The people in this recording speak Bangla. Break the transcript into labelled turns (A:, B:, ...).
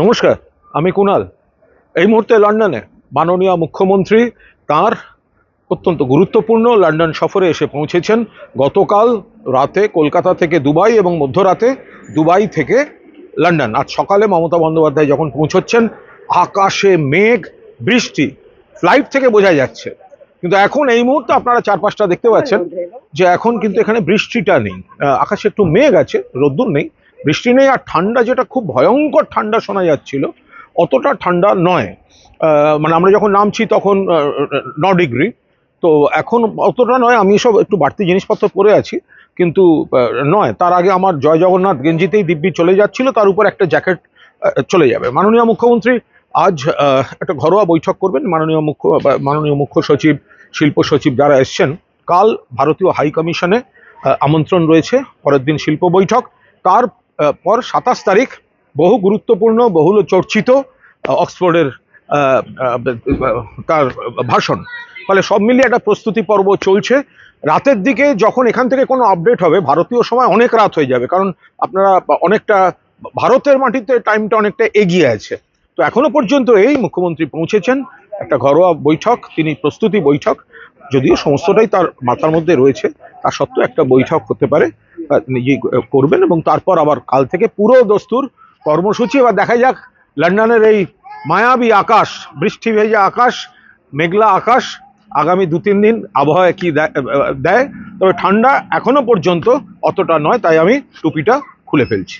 A: নমস্কার আমি কুনাল। এই মুহূর্তে লন্ডনে মাননীয় মুখ্যমন্ত্রী তার অত্যন্ত গুরুত্বপূর্ণ লন্ডন সফরে এসে পৌঁছেছেন। গতকাল রাতে কলকাতা থেকে দুবাই এবং মধ্যরাতে দুবাই থেকে লন্ডন। আজ সকালে মমতা বন্দ্যোপাধ্যায় যখন পৌঁছচ্ছেন আকাশে মেঘ বৃষ্টি ফ্লাইট থেকে বোঝা যাচ্ছে। কিন্তু এখন এই মুহূর্তে আপনারা চার পাঁচটা দেখতে পাচ্ছেন যে এখন কিন্তু এখানে বৃষ্টিটা নেই। আকাশে একটু মেঘ আছে রোদ্দুর নেই। বৃষ্টি নেই আর ঠান্ডা যেটা খুব ভয়ঙ্কর ঠান্ডা শোনা যাচ্ছিল, অতটা ঠান্ডা নয়। মানে আমরা যখন নামছি তখন ন ডিগ্রি। তো এখন অতটা নয়, আমি সব একটু বাড়তি জিনিসপত্র পরে আছি, কিন্তু নয়। তার আগে আমার জয় জগন্নাথ গেঞ্জিতেই দিব্যি চলে যাচ্ছিল, তার উপর একটা জ্যাকেট চলে যাবে। মাননীয় মুখ্যমন্ত্রী, আজ একটা ঘরোয়া বৈঠক করবেন। মাননীয় মুখ্য মাননীয় মুখ্য সচিব, শিল্প সচিব যারা এসছেন, কাল ভারতীয় হাই কমিশনে আমন্ত্রণ রয়েছে। পরের দিন শিল্প বৈঠক। তার পর সাতাশ তারিখ বহু গুরুত্বপূর্ণ, বহুল চর্চিত অক্সফোর্ডের তার ভাষণ। ফলে সব মিলিয়ে একটা প্রস্তুতি পর্ব চলছে। রাতের দিকে যখন এখান থেকে কোনো আপডেট হবে, ভারতীয় সময় অনেক রাত হয়ে যাবে, কারণ আপনারা অনেকটা ভারতের মাটিতে টাইমটা অনেকটা এগিয়ে আছে। তো এখনও পর্যন্ত এই মুখ্যমন্ত্রী পৌঁছেছেন, একটা ঘরোয়া বৈঠক, তিনি প্রস্তুতি বৈঠক, যদিও সমস্তটাই তার মাথার মধ্যে রয়েছে। তা সত্ত্বেও একটা বৈঠক হতে পারে নিজে করবেন এবং তারপর আবার কাল থেকে পুরো দস্তুর কর্মসূচি, এবার দেখা যাক লন্ডনের এই মায়াবী আকাশ, বৃষ্টি ভেজা আকাশ, মেঘলা আকাশ আগামী দু তিন দিন আবহাওয়া কি দেয়। তবে ঠান্ডা এখনও পর্যন্ত অতটা নয়, তাই আমি টুপিটা খুলে ফেলছি।